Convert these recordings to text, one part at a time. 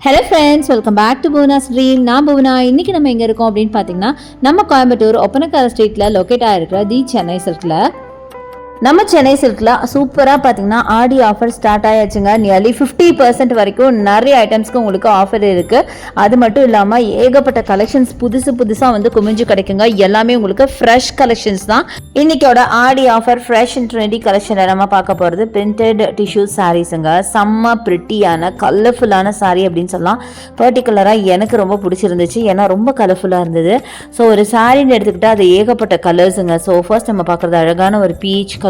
Hello friends welcome back to Bhuvana stream நான் புவனா இன்னைக்கு நம்ம எங்கே இருக்கோம் அப்படின்னு பார்த்தீங்கன்னா நம்ம கோயம்புத்தூர் ஒப்பனக்கார ஸ்ட்ரீட்டில் லொக்கேட் ஆகிருக்கிற தி சென்னை சர்க்கிளில் நம்ம சென்னை சில்கில் சூப்பராக பார்த்தீங்கன்னா ஆடி ஆஃபர் ஸ்டார்ட் ஆயாச்சுங்க. நியர்லி ஃபிஃப்டி பர்சன்ட் வரைக்கும் நிறைய ஐட்டம்ஸ்க்கு உங்களுக்கு ஆஃபர் இருக்குது அது மட்டும் இல்லாமல் ஏகப்பட்ட கலெக்ஷன்ஸ் புதுசு புதுசாக வந்து குமிஞ்சு கிடைக்குங்க. எல்லாமே உங்களுக்கு ஃப்ரெஷ் கலெக்ஷன்ஸ் தான். இன்னைக்கோட Aadi offer fresh and trendy கலெக்ஷனில் நம்ம பார்க்க போகிறது பிரிண்டட் டிஷ்யூ சாரீஸுங்க செம்ம பிரிட்டியான கலர்ஃபுல்லான சாரீ அப்படின்னு சொல்லலாம். பர்டிகுலராக எனக்கு ரொம்ப பிடிச்சிருந்துச்சு. ஏன்னா ரொம்ப கலர்ஃபுல்லாக இருந்தது. ஸோ ஒரு சாரின்னு எடுத்துக்கிட்டால் அது ஏகப்பட்ட கலர்ஸுங்க ஸோ ஃபர்ஸ்ட் நம்ம பார்க்குறது அழகான ஒரு peach colour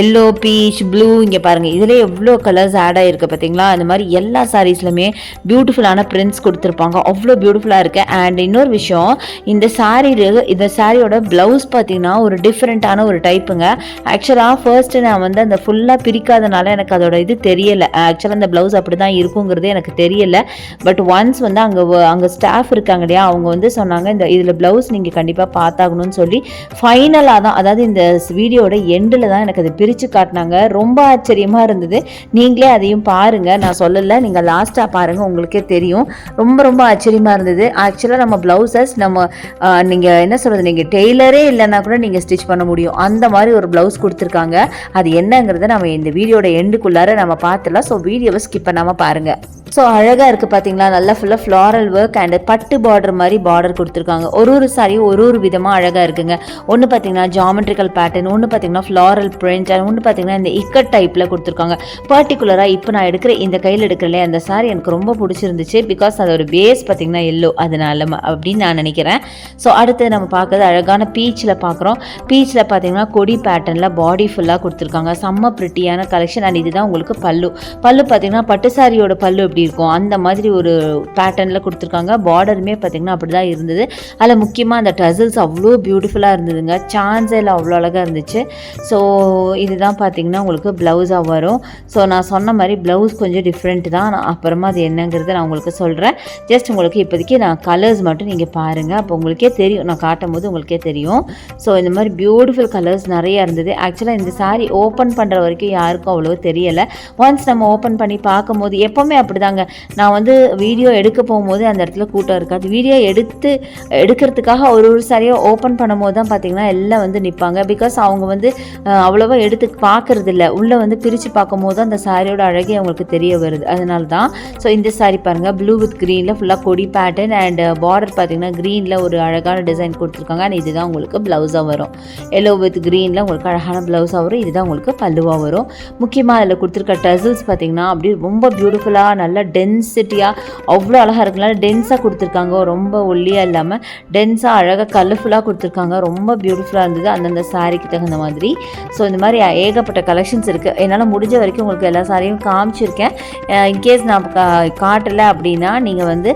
yellow peach blue இங்கே பாருங்கள் இதில் எவ்வளோ கலர்ஸ் ஆட் ஆகிருக்கு பார்த்தீங்களா அந்த மாதிரி எல்லா சாரீஸ்லையுமே பியூட்டிஃபுல்லான பிரிண்ட்ஸ் கொடுத்துருப்பாங்க. அவ்வளோ பியூட்டிஃபுல்லாக இருக்குது அண்ட் இன்னொரு விஷயம் இந்த சாரீ இந்த சாரியோட ப்ளவுஸ் பார்த்தீங்கன்னா ஒரு டிஃப்ரெண்ட்டான ஒரு டைப்புங்க ஆக்சுவலாக ஃபர்ஸ்ட்டு நான் வந்து அந்த ஃபுல்லாக பிரிக்காதனால எனக்கு அதோட இது தெரியலை. ஆக்சுவலாக அந்த ப்ளவுஸ் அப்படி தான் இருக்குங்கிறது எனக்கு தெரியலை. பட் ஒன்ஸ் வந்து அங்கே அங்கே ஸ்டாஃப் இருக்காங்க இல்லையா அவங்க வந்து சொன்னாங்க இந்த இதில் ப்ளவுஸ் நீங்கள் கண்டிப்பாக பார்த்தாகணும்னு சொல்லி ஃபைனலாக தான் அதாவது இந்த வீடியோட எண்டில் தான் எனக்கு அதை பிரித்து காட்டினாங்க. ரொம்ப ஆச்சரியமாக இருந்தது. நீங்களே அதையும் பாருங்கள் நான் சொல்லலை. நீங்கள் லாஸ்ட்டாக பாருங்கள் உங்களுக்கே தெரியும். ரொம்ப ரொம்ப ஆச்சரியமாக இருந்தது. ஆக்சுவலாக நம்ம ப்ளவுசஸ் நம்ம நீங்கள் என்ன சொல்கிறது நீங்கள் டெய்லரே இல்லைன்னா கூட நீங்கள் ஸ்டிச் பண்ண முடியும். அந்த மாதிரி ஒரு ப்ளவுஸ் கொடுத்துருக்காங்க. அது என்னங்கிறத நம்ம இந்த வீடியோட எண்டுக்குள்ளார நம்ம பார்த்துலாம் ஸோ வீடியோவை ஸ்கிப் பண்ணாமல் பாருங்கள் ஸோ அழகாக இருக்குது பார்த்தீங்களா நல்லா ஃபுல்லாக ஃப்ளாரல் ஒர்க் அண்ட் பட்டு பார்டர் மாதிரி பார்டர் கொடுத்துருக்காங்க. ஒரு ஒரு சாரியும் ஒரு ஒரு விதமாக அழகாக இருக்குங்க. ஒன்று பார்த்தீங்கன்னா ஜாமெட்ரிக்கல் பேட்டர்ன் ஒன்று பார்த்தீங்கன்னா ஃப்ளாரல் பிரிண்ட் அண்ட் ஒன்று பார்த்தீங்கன்னா இந்த இக்கட் டைப்பில் கொடுத்துருக்காங்க. பர்டிகுலராக இப்போ நான் எடுக்கிற இந்த கையில் எடுக்கிறலே அந்த சாரி எனக்கு ரொம்ப பிடிச்சிருந்துச்சு. பிகாஸ் அதோட பேஸ் பார்த்தீங்கன்னா எல்லோ அதனால ம- அப்படின்னு நான் நினைக்கிறேன். ஸோ அடுத்து நம்ம பார்க்குறது அழகான பீச்சில் பார்க்குறோம். பீச்சில் பார்த்தீங்கன்னா கொடி பேட்டர்னில் பாடி ஃபுல்லாக கொடுத்துருக்காங்க. செம்ம ப்ரிட்டியான கலெக்ஷன் அண்ட் இதுதான் உங்களுக்கு பல்லு. பல்லு பார்த்தீங்கன்னா பட்டு சாரியோட பல்லு எப்படி இருக்கும்? அந்த மாதிரி ஒரு பேட்டர்னில் கொடுத்துருக்காங்க. பார்டருமே பார்த்திங்கன்னா அப்படி தான் இருந்தது. அதில் முக்கியமாக அந்த டசல்ஸ் அவ்வளோ பியூட்டிஃபுல்லாக இருந்ததுங்க. சான்ஸில் அவ்வளோ அழகாக இருந்துச்சு. ஸோ இதுதான் பார்த்தீங்கன்னா உங்களுக்கு ப்ளவுஸாக வரும். ஸோ நான் சொன்ன மாதிரி ப்ளவுஸ் கொஞ்சம் டிஃப்ரெண்ட் தான். நான் அப்புறமா அது என்னங்கிறத நான் உங்களுக்கு சொல்கிறேன் ஜஸ்ட் உங்களுக்கு இப்போதைக்கு நான் கலர்ஸ் மட்டும் நீங்கள் பாருங்கள் அப்போ உங்களுக்கே தெரியும். நான் காட்டும் போது உங்களுக்கே தெரியும். ஸோ இந்த மாதிரி பியூட்டிஃபுல் கலர்ஸ் நிறைய இருந்தது. ஆக்சுவலாக இந்த சாரீ ஓப்பன் பண்ணுற வரைக்கும் யாருக்கும் அவ்வளோ தெரியலை. ஒன்ஸ் நம்ம ஓப்பன் பண்ணி பார்க்கும்போது எப்போவுமே இருந்தாங்க நான் வந்து வீடியோ எடுக்க போகும்போது அந்த இடத்துல கூட்டம் இருக்காது வீடியோ எடுத்து எடுக்கிறதுக்காக ஒரு ஒரு சாரியாக ஓப்பன் பண்ணும்போது தான் பார்த்தீங்கன்னா எல்லாம் வந்து நிற்பாங்க பிகாஸ் அவங்க வந்து அவ்வளோவா எடுத்து பார்க்கறது இல்லை உள்ளே வந்து பிரித்து பார்க்கும்போது அந்த சாரியோட அழகே அவங்களுக்கு தெரிய வருது. அதனால தான் ஸோ இந்த சாரி பாருங்கள் ப்ளூ வித் க்ரீனில் ஃபுல்லாக கொடி பேட்டர்ன் அண்ட் பார்டர் பார்த்தீங்கன்னா க்ரீனில் ஒரு அழகான டிசைன் கொடுத்துருக்காங்க. அண்ட் இதுதான் உங்களுக்கு ப்ளவுஸாக வரும். எல்லோ வித் க்ரீனில் உங்களுக்கு அழகான ப்ளவுஸாக வரும். இதுதான் உங்களுக்கு பல்லுவாக வரும். முக்கியமாக அதில் கொடுத்துருக்க டசில்ஸ் பார்த்தீங்கன்னா அப்படியே ரொம்ப பியூட்டிஃபுல்லாக நல்ல டென்சிட்டியாக அவ்வளோ அழகாக இருக்குல்ல டென்ஸாக கொடுத்துருக்காங்க. ரொம்ப ஒல்லியாக இல்லாமல் டென்ஸாக அழகாக கலர்ஃபுல்லாக கொடுத்துருக்காங்க. ரொம்ப பியூட்டிஃபுல்லாக இருந்தது. அந்தந்த சாரிக்கு தகுந்த மாதிரி. ஸோ இந்த மாதிரி ஏகப்பட்ட கலெக்ஷன்ஸ் இருக்குது என்னால் முடிஞ்ச வரைக்கும் உங்களுக்கு எல்லா சாரியும் காமிச்சிருக்கேன். இன்கேஸ் நான் கா காட்டலை அப்படின்னா நீங்கள் வந்து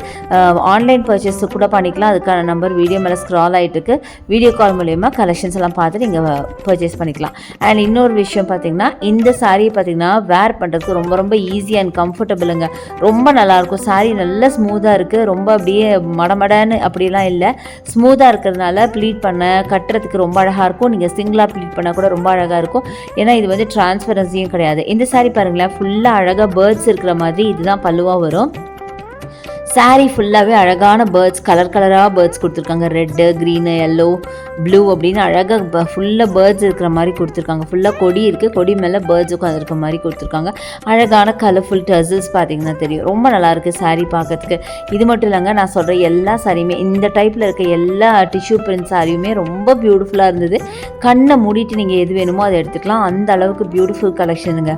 ஆன்லைன் பர்ச்சேஸ் கூட பண்ணிக்கலாம். அதுக்கான நம்பர் வீடியோ மேலே ஸ்க்ரால் ஆகிட்டு இருக்கு. வீடியோ கால் மூலயமா கலெக்ஷன்ஸ் எல்லாம் பார்த்து நீங்கள் பர்ச்சேஸ் பண்ணிக்கலாம். அண்ட் இன்னொரு விஷயம் பார்த்தீங்கன்னா இந்த சாரியை பார்த்தீங்கன்னா வேர் பண்ணுறதுக்கு ரொம்ப ரொம்ப ஈஸி அண்ட் கம்ஃபர்டபுளுங்க ரொம்ப நல்லாயிருக்கும். சாரி நல்லா ஸ்மூத்தாக இருக்குது ரொம்ப அப்படியே மடமடன்னு அப்படிலாம் இல்லை. ஸ்மூத்தாக இருக்கிறதுனால ப்ளீட் பண்ண கட்டுறதுக்கு ரொம்ப அழகாக இருக்கும். நீங்கள் சிங்கிளாக ப்ளீட் பண்ணால் கூட ரொம்ப அழகாக இருக்கும். ஏன்னா இது வந்து டிரான்ஸ்பரன்சியும் கிடையாது. இந்த சாரி பாருங்களேன் ஃபுல்லாக அழகாக பேர்ட்ஸ் இருக்கிற மாதிரி இதுதான் பல்லுவாக வரும். Saree ஃபுல்லாகவே அழகான பேர்ட்ஸ் கலர் கலராக பேர்ட்ஸ் கொடுத்துருக்காங்க. ரெட்டு க்ரீனு எல்லோ ப்ளூ அப்படின்னு அழகாக ஃபுல்லாக பேர்ட்ஸ் இருக்கிற மாதிரி கொடுத்துருக்காங்க. ஃபுல்லாக கொடி இருக்குது கொடி மேலே பேர்ட்ஸ் உட்காந்துருக்க மாதிரி கொடுத்துருக்காங்க. அழகான கலர்ஃபுல் டசல்ஸ் பார்த்தீங்கன்னா தெரியும். ரொம்ப நல்லாயிருக்கு இருக்குது பார்க்கறதுக்கு. இது மட்டும் இல்லைங்க நான் சொல்கிற எல்லா சாரியுமே இந்த டைப்பில் இருக்க எல்லா டிஷ்யூ பிரிண்ட் சாரியுமே ரொம்ப பியூட்டிஃபுல்லாக இருந்தது. கண்ணை மூடிட்டு நீங்கள் எது வேணுமோ அதை எடுத்துக்கலாம். அந்த அளவுக்கு பியூட்டிஃபுல் கலெக்ஷனுங்க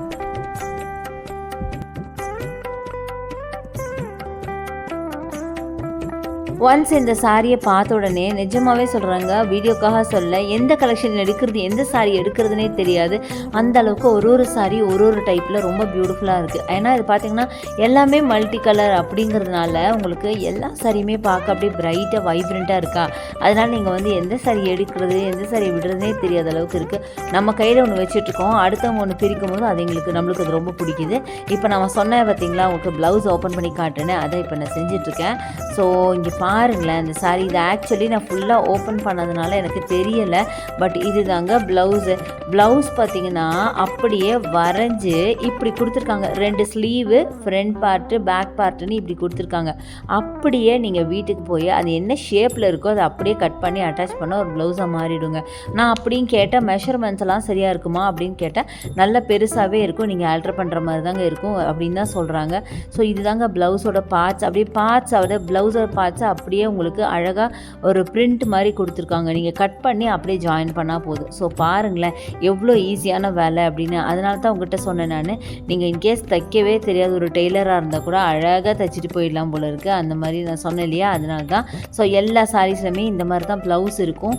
ஒன்ஸ் இந்த சாரியை பார்த்த உடனே நிஜமாவே சொல்கிறாங்க வீடியோக்காக சொல்ல எந்த கலெக்ஷன் எடுக்கிறது எந்த சாரி எடுக்கிறதுனே தெரியாது. அந்த அளவுக்கு ஒரு ஒரு சாரி ஒரு ஒரு டைப்பில் ரொம்ப பியூட்டிஃபுல்லாக இருக்குது ஏன்னா இது பார்த்தீங்கன்னா எல்லாமே மல்டி கலர் அப்படிங்கிறதுனால உங்களுக்கு எல்லா சாரியுமே பார்க்க அப்படியே பிரைட்டாக வைப்ரண்ட்டாக இருக்கா? அதனால் நீங்கள் வந்து எந்த சாரி எடுக்கிறது எந்த சாரி விடுறதுனே தெரியாத அளவுக்கு இருக்குது நம்ம கையில் ஒன்று வச்சுட்ருக்கோம். அடுத்தவங்க ஒன்று பிரிக்கும் போது அது எங்களுக்கு நம்மளுக்கு அது ரொம்ப பிடிக்குது. இப்போ நம்ம சொன்னேன் பார்த்தீங்களா உங்களுக்கு ப்ளவுஸ் ஓப்பன் பண்ணி காட்டுனேன் அதை இப்போ நான் செஞ்சிட்ருக்கேன். ஸோ இங்கே பா பாருங்களேன் இந்த சாரீ இது ஆக்சுவலி நான் ஃபுல்லாக ஓப்பன் பண்ணதுனால எனக்கு தெரியலை. பட் இது தாங்க ப்ளவுஸு ப்ளவுஸ் பார்த்தீங்கன்னா அப்படியே வரைஞ்சி இப்படி கொடுத்துருக்காங்க. ரெண்டு ஸ்லீவு ஃப்ரண்ட் பார்ட்டு பேக் பார்ட்டுன்னு இப்படி கொடுத்துருக்காங்க. அப்படியே நீங்கள் வீட்டுக்கு போய் அது என்ன ஷேப்பில் இருக்கோ அதை அப்படியே கட் பண்ணி அட்டாச் பண்ண ஒரு ப்ளவுஸாக மாறிடுங்க. நான் அப்படின்னு கேட்டால் மெஷர்மெண்ட்ஸ் எல்லாம் சரியாக இருக்குமா அப்படின்னு கேட்டால் நல்ல பெருசாகவே இருக்கும். நீங்கள் ஆல்ட்ரு பண்ணுற மாதிரி தாங்க இருக்கும் அப்படின்னு தான் சொல்கிறாங்க ஸோ இதுதாங்க ப்ளவுஸோட பார்ட்ஸ் அப்படியே பார்ட்ஸ் அவட ப்ளவுஸோட பார்ட்ஸை அப்படியே உங்களுக்கு அழகாக ஒரு பிரிண்ட் மாதிரி கொடுத்துருக்காங்க. நீங்கள் கட் பண்ணி அப்படியே ஜாயின் பண்ணால் போதும். ஸோ பாருங்களேன் எவ்வளோ ஈஸியான வேலை அப்படின்னு. அதனால தான் உங்கள்கிட்ட சொன்னேன் நான். நீங்கள் இன்கேஸ் தைக்கவே தெரியாத ஒரு டெய்லராக இருந்தால் கூட அழகாக தைச்சிட்டு போயிடலாம் போல இருக்குது அந்த மாதிரி நான் சொன்னேன் இல்லையா? அதனால தான். ஸோ எல்லா சாரீஸ்லையுமே இந்த மாதிரி தான் ப்ளவுஸ் இருக்கும்.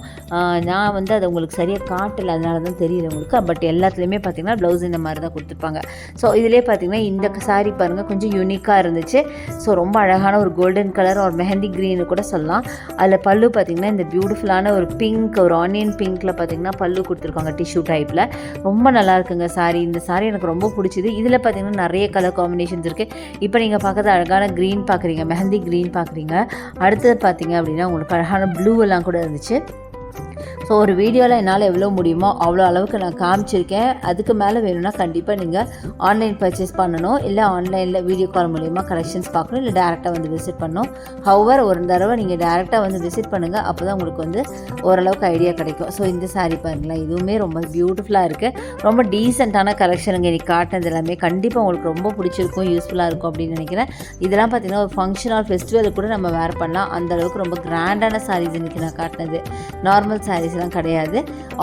நான் வந்து அதை உங்களுக்கு சரியாக காட்டலை. அதனால தான் தெரியல உங்களுக்கு. பட் எல்லாத்துலேயுமே பார்த்தீங்கன்னா ப்ளவுஸ் இந்த மாதிரி தான் கொடுத்துருப்பாங்க. ஸோ இதிலே பார்த்தீங்கன்னா இந்த சாரீ பாருங்கள் கொஞ்சம் யூனிக்காக இருந்துச்சு. ஸோ ரொம்ப அழகான ஒரு கோல்டன் கலர் ஒரு மெஹந்தி க்ரீனு கூட சொல்லலாம். அதில் பல்லு பார்த்தீங்கன்னா இந்த பியூட்டிஃபுல்லான ஒரு பிங்க் ஒரு ஆனியன் பிங்க்கில் பார்த்தீங்கன்னா பல்லு கொடுத்துருக்காங்க டிஷ்யூ டைப்பில் ரொம்ப நல்லா இருக்குங்க சாரி இந்த சாரி எனக்கு ரொம்ப பிடிச்சிது. இதில் பார்த்தீங்கன்னா நிறைய கலர் காம்பினேஷன்ஸ் இருக்குது இப்போ நீங்கள் பார்க்குறது அழகான க்ரீன் பார்க்குறீங்க மெஹந்தி க்ரீன் பார்க்குறீங்க அடுத்தது பார்த்தீங்க அப்படின்னா உங்களுக்கு அழகான ப்ளூ எல்லாம் கூட இருந்துச்சு. ஸோ ஒரு வீடியோவில் என்னால் எவ்வளோ முடியுமோ அவ்வளோ அளவுக்கு நான் காமிச்சிருக்கேன். அதுக்கு மேலே வேணும்னா கண்டிப்பாக நீங்கள் ஆன்லைன் பர்ச்சேஸ் பண்ணணும். இல்லை ஆன்லைனில் வீடியோ கால் மூலிமா கலெக்ஷன்ஸ் பார்க்கணும். இல்லை டேரெக்டாக வந்து விசிட் பண்ணணும். ஹவர் ஒரு தடவை நீங்கள் டேரெக்டாக வந்து விசிட் பண்ணுங்கள் அப்போ தான் உங்களுக்கு வந்து ஓரளவுக்கு ஐடியா கிடைக்கும். ஸோ இந்த saree பாருங்களேன். இதுவுமே ரொம்ப பியூட்டிஃபுல்லாக இருக்குது ரொம்ப டீசெண்டான கலெக்ஷனுங்க இன்றைக்கி காட்டினது எல்லாமே கண்டிப்பாக உங்களுக்கு ரொம்ப பிடிச்சிருக்கும் யூஸ்ஃபுல்லாக இருக்கும் அப்படின்னு நினைக்கிறேன். இதெல்லாம் பார்த்தீங்கன்னா ஒரு ஃபங்க்ஷன் ஆர் ஃபெஸ்டிவல் கூட நம்ம வேர் பண்ணலாம். அந்தளவுக்கு ரொம்ப கிராண்டான சாரீஸ் இன்றைக்கி நான் காட்டினது. நார்மல் சாரீஸ்லாம் கிடையாது.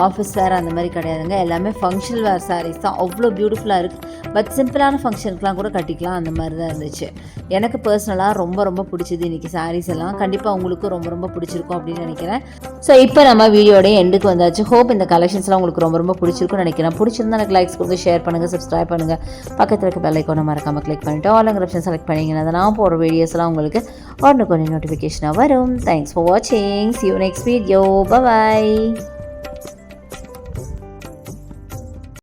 ஆஃபீஸ் வேறு அந்த மாதிரி கிடையாதுங்க. எல்லாமே ஃபங்க்ஷனல் வேர் சாரீஸ் தான். அவ்வளோ பியூட்டிஃபுல்லாக இருக்குது பட் சிம்பிளான ஃபங்க்ஷனுக்குலாம் கூட கட்டிக்கலாம். அந்த மாதிரி தான் இருந்துச்சு. எனக்கு பர்சனலாக ரொம்ப ரொம்ப பிடிச்சது இன்றைக்கி சாரீஸ் எல்லாம். கண்டிப்பாக உங்களுக்கும் ரொம்ப ரொம்ப பிடிச்சிருக்கும் அப்படின்னு நினைக்கிறேன். ஸோ இப்போ நம்ம வீடியோடைய எண்டுக்கு வந்தாச்சு. ஹோப் இந்த கலெக்ஷன்ஸ்லாம் உங்களுக்கு ரொம்ப ரொம்ப பிடிச்சிருக்கும்னு நினைக்கிறேன். பிடிச்சிருந்தா எனக்கு லைக்ஸ் கொடுத்து ஷேர் பண்ணுங்கள் சப்ஸ்கிரைப் பண்ணுங்கள் பக்கத்தில் இருக்க பெல் ஐக்கானை மறக்காமல் கிளிக் பண்ணிவிட்டு ஆல் ஆப்ஷன் செலக்ட் பண்ணிங்கன்னா நான் போகிற வீடியோஸ்லாம் உங்களுக்கு உடனே கொஞ்சம் நோட்டிஃபிகேஷனாக வரும் தேங்க்ஸ் ஃபார் வாட்சிங் see you next video bye